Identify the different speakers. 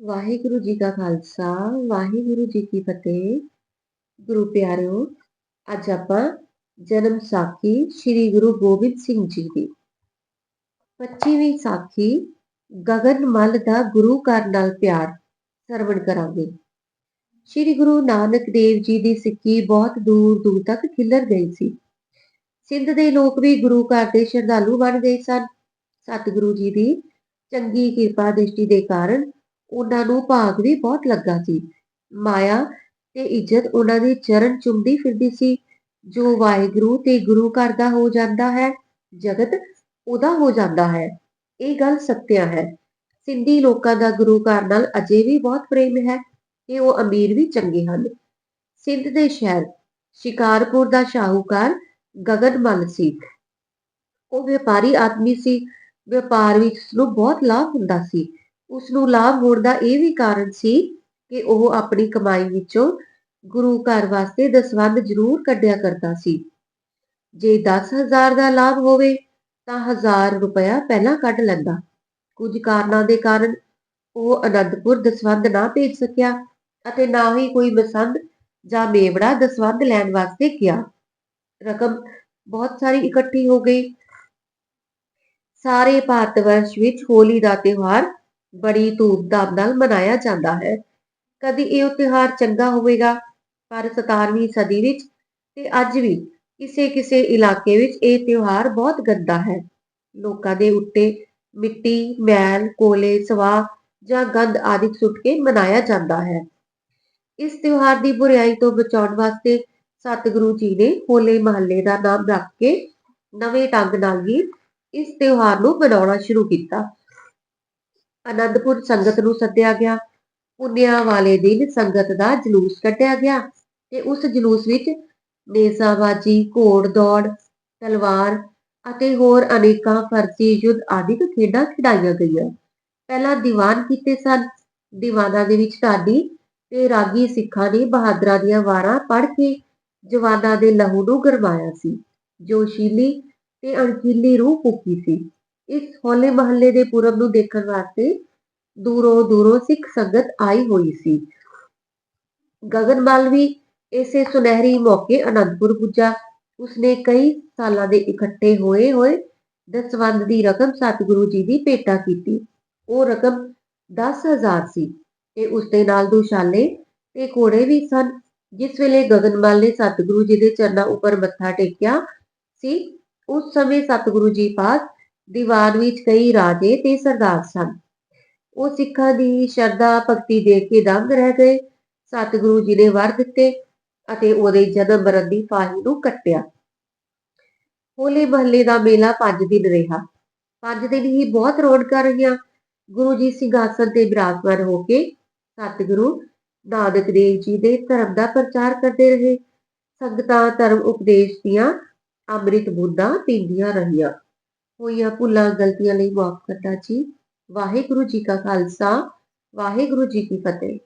Speaker 1: ਵਾਹਿਗੁਰੂ ਜੀ ਕਾ ਖਾਲਸਾ, ਵਾਹਿਗੁਰੂ ਜੀ ਕੀ ਫਤਿਹ। ਗੁਰੂ ਪਿਆਰਿਓ, ਅੱਜ ਆਪਾਂ ਜਨਮ ਸਾਖੀ ਸ੍ਰੀ ਗੁਰੂ ਗੋਬਿੰਦ ਸਿੰਘ ਜੀ ਦੀ। 25ਵੀਂ ਸਾਖੀ ਗਗਨ ਮਲ ਦਾ ਗੁਰੂ ਘਰ ਨਾਲ ਪਿਆਰ ਸਰਵਣ ਕਰਾਂਗੇ। ਸ੍ਰੀ ਗੁਰੂ ਨਾਨਕ ਦੇਵ ਜੀ ਦੀ ਸਿੱਖੀ ਬਹੁਤ ਦੂਰ ਦੂਰ ਤੱਕ ਖਿਲਰ ਗਈ ਸੀ। ਸਿੰਧ ਦੇ ਲੋਕ ਵੀ ਗੁਰੂ ਘਰ ਦੇ ਸ਼ਰਧਾਲੂ ਬਣ ਗਏ ਸਨ। ਸਤਿਗੁਰੂ ਜੀ ਦੀ ਚੰਗੀ ਕਿਰਪਾ ਦ੍ਰਿਸ਼ਟੀ ਦੇ ਕਾਰਨ ਉਹਨਾਂ ਨੂੰ ਭਾਗ ਵੀ ਬਹੁਤ ਲੱਗਾ ਸੀ। ਮਾਇਆ ਤੇ ਇੱਜ਼ਤ ਉਹਨਾਂ ਦੇ ਚਰਨ ਚੁੰਮਦੀ ਫਿਰਦੀ ਸੀ। ਜੋ ਵਾਹਿਗੁਰੂ ਤੇ ਗੁਰੂ ਘਰ ਦਾ ਹੋ ਜਾਂਦਾ ਹੈ, ਜਗਤ ਉਹਦਾ ਹੋ ਜਾਂਦਾ ਹੈ। ਇਹ ਗੱਲ ਸੱਤਿਆ ਹੈ। ਸਿੰਧੀ ਲੋਕਾਂ ਦਾ ਗੁਰੂ ਘਰ ਨਾਲ ਅਜੇ ਵੀ ਬਹੁਤ ਪ੍ਰੇਮ ਹੈ ਤੇ ਉਹ ਅਮੀਰ ਵੀ ਚੰਗੇ ਹਨ। ਸਿੰਧ ਦੇ ਸ਼ਹਿਰ ਸ਼ਿਕਾਰਪੁਰ ਦਾ ਸ਼ਾਹੂਕਾਰ ਗਗਨ ਗਗਨਮਲ ਸੀ। ਉਹ ਵਪਾਰੀ ਆਦਮੀ ਸੀ। ਵਪਾਰ ਵਿੱਚ ਉਸਨੂੰ ਬਹੁਤ ਲਾਭ ਹੁੰਦਾ ਸੀ। ਉਸ ਨੂੰ ਲਾਭ ਹੋਣ ਦਾ ਇਹ ਵੀ ਕਾਰਨ ਸੀ ਕਿ ਉਹ ਆਪਣੀ ਕਮਾਈ ਵਿੱਚੋਂ ਗੁਰੂ ਘਰ ਵਾਸਤੇ ਦਸਵੰਧ ਜ਼ਰੂਰ ਕੱਢਿਆ ਕਰਦਾ ਸੀ। ਜੇ 10000 ਦਾ ਲਾਭ ਹੋਵੇ, ਤਾਂ 1000 ਰੁਪਇਆ ਪਹਿਲਾਂ ਕੱਢ ਲੈਂਦਾ। ਕੁਝ ਕਾਰਨਾਂ ਦੇ ਕਾਰਨ ਉਹ ਅਨੰਦਪੁਰ ਦਸਵੰਧ ਨਾ ਭੇਜ ਸਕਿਆ ਅਤੇ ਨਾ ਹੀ ਕੋਈ ਬਸੰਦ ਜਾਂ ਮੇਵੜਾ ਦਸਵੰਧ ਲੈਣ ਵਾਸਤੇ ਗਿਆ ਰਕਮ ਬਹੁਤ ਸਾਰੀ ਇਕੱਠੀ ਹੋ ਗਈ। ਸਾਰੇ ਭਾਰਤ ਵਰਸ਼ ਵਿੱਚ ਹੋਲੀ ਦਾ ਤਿਉਹਾਰ ਬੜੀ ਧੂਮਧਾਮ ਨਾਲ ਮਨਾਇਆ ਜਾਂਦਾ ਹੈ। ਕਦੀ ਇਹ ਤਿਉਹਾਰ ਚੰਗਾ ਹੋਵੇਗਾ ਪਰ 17ਵੀਂ ਸਦੀ ਵਿੱਚ ਤੇ ਅੱਜ ਵੀ ਕਿਸੇ ਕਿਸੇ ਇਲਾਕੇ ਵਿੱਚ ਇਹ ਤਿਉਹਾਰ ਬਹੁਤ ਗੰਦਾ ਹੈ। ਲੋਕਾਂ ਦੇ ਉੱਤੇ ਮਿੱਟੀ, ਮੈਲ, ਕੋਲੇ ਸਵਾ ਜਾਂ ਗੰਦ ਆਦਿ ਸੁੱਟ ਕੇ ਮਨਾਇਆ ਜਾਂਦਾ ਹੈ। ਇਸ ਤਿਉਹਾਰ ਦੀ ਬੁਰਾਈ ਤੋਂ ਬਚਾਉਣ ਵਾਸਤੇ ਸਤਿਗੁਰੂ ਜੀ ਨੇ ਹੋਲੇ ਮਹੱਲੇ ਦਾ ਨਾਮ ਰੱਖ ਕੇ ਨਵੇਂ ਢੰਗ ਨਾਲ ਹੀ ਇਸ ਤਿਉਹਾਰ ਨੂੰ ਮਨਾਉਣਾ ਸ਼ੁਰੂ ਕੀਤਾ। ਅਨੰਦਪੁਰ ਸੰਗਤ ਨੂੰ ਸੱਦਿਆ ਗਿਆ। ਪੁੰਨਿਆ ਵਾਲੇ ਦਿਨ ਸੰਗਤ ਦਾ ਜਲੂਸ ਕੱਢਿਆ ਗਿਆ ਤੇ ਉਸ ਜਲੂਸ ਵਿੱਚ ਨੇਜ਼ਾਬਾਜੀ ਘੋੜ ਦੌੜ, ਤਲਵਾਰ ਅਤੇ ਹੋਰ ਅਨੇਕਾਂ ਫਰਜ਼ੀ, ਯੁੱਧ ਆਦਿਕ ਖੇਡਾਂ ਖਿਡਾਈਆਂ ਗਈਆਂ। ਪਹਿਲਾਂ ਦੀਵਾਨ ਕੀਤੇ ਸਨ। ਦੀਵਾਨਾਂ ਦੇ ਵਿੱਚ ਢਾਡੀ ਤੇ ਰਾਗੀ ਸਿੱਖਾਂ ਨੇ ਬਹਾਦਰਾਂ ਦੀਆਂ ਵਾਰਾਂ ਪੜ੍ਹ ਕੇ ਜਵਾਨਾਂ ਦੇ ਲਹੂ ਨੂੰ ਗਰਮਾਇਆ ਸੀ। ਜੋਸ਼ੀਲੀ ਤੇ ਅਣਖੀਲੀ ਰੂਹ ਫੂਕੀ ਸੀ। ਇਸ ਹੋਲੇ ਮਹੱਲੇ ਦੇ ਪੁਰਬ ਨੂੰ ਦੇਖਣ ਵਾਸਤੇ ਦੂਰੋਂ ਦੂਰੋਂ ਸਿੱਖ ਸੰਗਤ ਆਈ ਹੋਈ ਸੀ। ਗਗਨਮਲ ਵੀ ਇਸੇ ਸੁਨਹਿਰੀ ਮੌਕੇ ਅਨੰਦਪੁਰ ਪੁੱਜਾ। ਉਸਨੇ ਕਈ ਸਾਲਾਂ ਦੇ ਇਕੱਠੇ ਹੋਏ ਹੋਏ ਦਸਵੰਦ ਦੀ ਰਕਮ ਸਤਿਗੁਰੂ ਜੀ ਦੀ ਭੇਟਾ ਕੀਤੀ। ਉਹ ਰਕਮ 10000 ਸੀ ਤੇ ਉਸ ਦੇ ਨਾਲ ਦੁਸ਼ਾਲੇ ਤੇ ਘੋੜੇ ਵੀ ਸਨ। ਜਿਸ ਵੇਲੇ ਗਗਨਮਲ ਨੇ ਸਤਿਗੁਰੂ ਜੀ ਦੇ ਚਰਨਾਂ ਉੱਪਰ ਮੱਥਾ ਟੇਕਿਆ ਸੀ, ਉਸ ਸਮੇਂ ਸਤਿਗੁਰੂ ਜੀ ਪਾਸ ਦੀਵਾਨ ਵਿੱਚ ਕਈ ਰਾਜੇ ਤੇ ਸਰਦਾਰ ਸਨ। ਉਹ ਸਿੱਖਾਂ ਦੀ ਸ਼ਰਧਾ ਭਗਤੀ ਦੇਖ ਕੇ ਦੰਗ ਰਹਿ ਗਏ। ਸਤਿਗੁਰੂ ਜੀ ਨੇ ਵਰ ਦਿੱਤੇ ਅਤੇ ਉਹਦੇ ਜਨਮ ਮਰਨ ਦੀ ਫਾਹੀ ਨੂੰ ਕੱਟਿਆ। ਹੋਲੇ ਮਹੱਲੇ ਦਾ ਮੇਲਾ 5 ਦਿਨ ਰਿਹਾ। 5 ਦਿਨ ਹੀ ਬਹੁਤ ਰੌਣਕਾਂ ਰਹੀਆਂ। ਗੁਰੂ ਜੀ ਸਿੰਘਾਸਨ ਤੇ ਬਿਰਾਜਮਾਨ ਹੋ ਕੇ ਸਤਿਗੁਰੂ ਨਾਨਕ ਦੇਵ ਜੀ ਦੇ ਧਰਮ ਦਾ ਪ੍ਰਚਾਰ ਕਰਦੇ ਰਹੇ। ਸੰਗਤਾਂ ਧਰਮ ਉਪਦੇਸ਼ ਦੀਆਂ ਅੰਮ੍ਰਿਤ ਬੂੰਦਾਂ ਪੀਂਦੀਆਂ ਰਹੀਆਂ। ਹੋਈਆਂ ਭੁੱਲਾਂ ਗਲਤੀਆਂ ਲਈ ਮਾਫ ਕਰਦਾ ਜੀ। ਵਾਹਿਗੁਰੂ ਜੀ ਕਾ ਖਾਲਸਾ, ਵਾਹਿਗੁਰੂ ਜੀ ਕੀ ਫਤਿਹ।